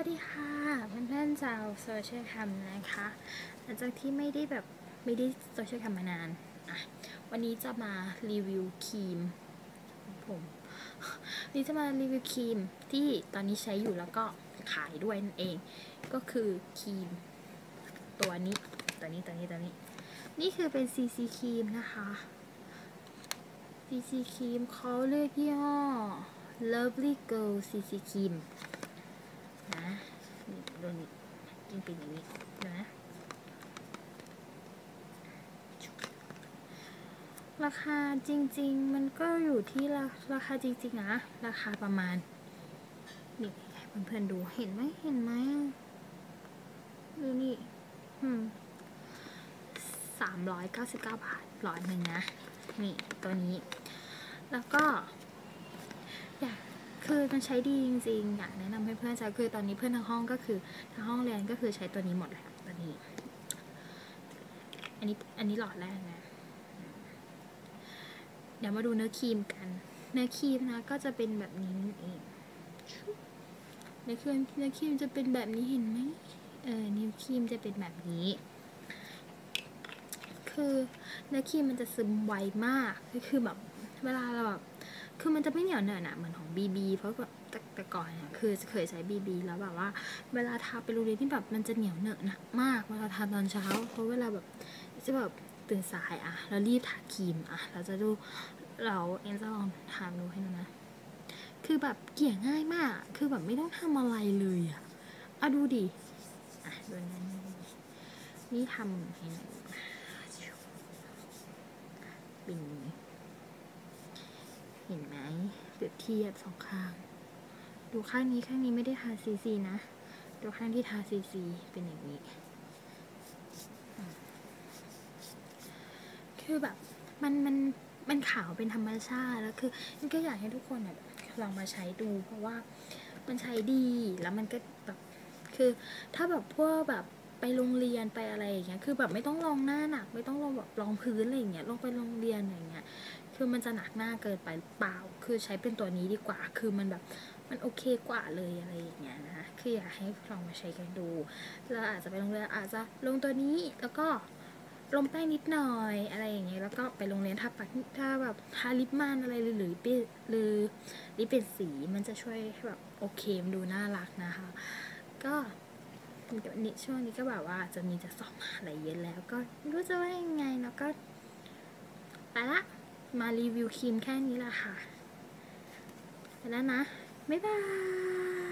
วัสดีค่ะเพื่อนๆชาวโซเชียลแคมนะคะหลังจากที่ไม่ได้แบบไม่ได้โซเชียลแคมมานานอะวันนี้จะมารีวิวครีมผมนนี้จะมารีวิวครีมที่ตอนนี้ใช้อยู่แล้วก็ขายด้วยนั่นเอง ก็คือครีมตัวนี้ตัวนี้ตัวนี้ตัวนี้ นี่คือเป็น CC ครีมนะคะ CC ครีมเขาเรียกยี่ห้อ Lovely Girl CC ครีม นี่ดูนี่กินเป็นอย่างนี้นะราคาจริง ๆ มันก็อยู่ที่ราราคาจริงๆนะราคาประมาณนี่ให้เพื่อนๆดูเห็นไหมเห็นไหมดูนี่สามร้อยเก้าสิบเก้าบาทหลอดหนึ่งนะ นี่ตัวนี้ แล้วก็ อยาก คือมันใช้ดีจริงๆ อยากแนะนำให้เพื่อนใช้คือตอนนี้เพื่อนทางห้องก็คือทางห้องเรียนก็คือใช้ตัวนี้หมดแล้วตัวนี้ อันนี้อันนี้หลอดแรกนะ เดี๋ยวมาดูเนื้อครีมกัน เนื้อครีมนะก็จะเป็นแบบนี้นั่นเองเนื้อครีมเนื้อครีมจะเป็นแบบนี้เห็นไหมเออเนื้อครีมจะเป็นแบบนี้คือเนื้อครีมมันจะซึมไวมากก็คือแบบเวลาเราแบบ คือมันจะไม่เหนียวเหนอะหนะเหมือนของ BB เพราะแบบแต่แต่ก่อนเนี่ยคือเคยใช้ BB แล้วแบบว่า เวลาทาไปโรงเรียนที่แบบมันจะเหนียวเหนอะหนักมากเวลาทาตอนเช้า เพราะเวลาแบบจะแบบตื่นสายอะแล้วรีบทาครีมอะเราจะดูเราเอ็นจะลองทำดูให้ดูนะคือแบบเกี่ยง่ายมาก คือแบบไม่ต้องทำอะไรเลยอะอะดูดิอะดูนะนี่ทำให้หน่อยปิ่น เห็นไหมเปรียบเทียบสองข้าง ดูข้างนี้ข้างนี้ไม่ได้ทาซีซีนะ ดูข้างที่ทาซีซีเป็นอย่างนี้ คือแบบมันมันมันขาวเป็นธรรมชาติแล้วคือมันก็อยากให้ทุกคนแบบลองมาใช้ดูเพราะว่ามันใช้ดีแล้วมันก็แบบคือถ้าแบบพวกแบบไปโรงเรียนไปอะไรอย่างเงี้ย คือแบบไม่ต้องลองหน้าหนัก ไม่ต้องลองแบบรองพื้นอะไรอย่างเงี้ย ลงไปโรงเรียนอย่างเงี้ย คือมันจะหนักหน้าเกินไปเปล่า คือใช้เป็นตัวนี้ดีกว่า คือมันแบบมันโอเคกว่าเลยอะไรอย่างเงี้ยนะ คืออยากให้ลองมาใช้กันดู แล้วอาจจะไปโรงเรียนอาจจะลงตัวนี้แล้วก็ลงแป้งนิดหน่อยอะไรอย่างเงี้ย แล้วก็ไปโรงเรียนทาปากถ้าแบบทาลิปมันอะไรหรือหรือปิหรือลิปเป็นสีมันจะช่วยให้แบบโอเคมดูน่ารักนะคะ ก็นี่ช่วงนี้ก็แบบว่าจะมีจะสอบอะไรเยอะแล้ว ก็ไม่รู้จะว่ายังไงแล้วก็ไปละ มารีวิวครีมแค่นี้ละค่ะ ไปแล้วนะ บ๊ายบาย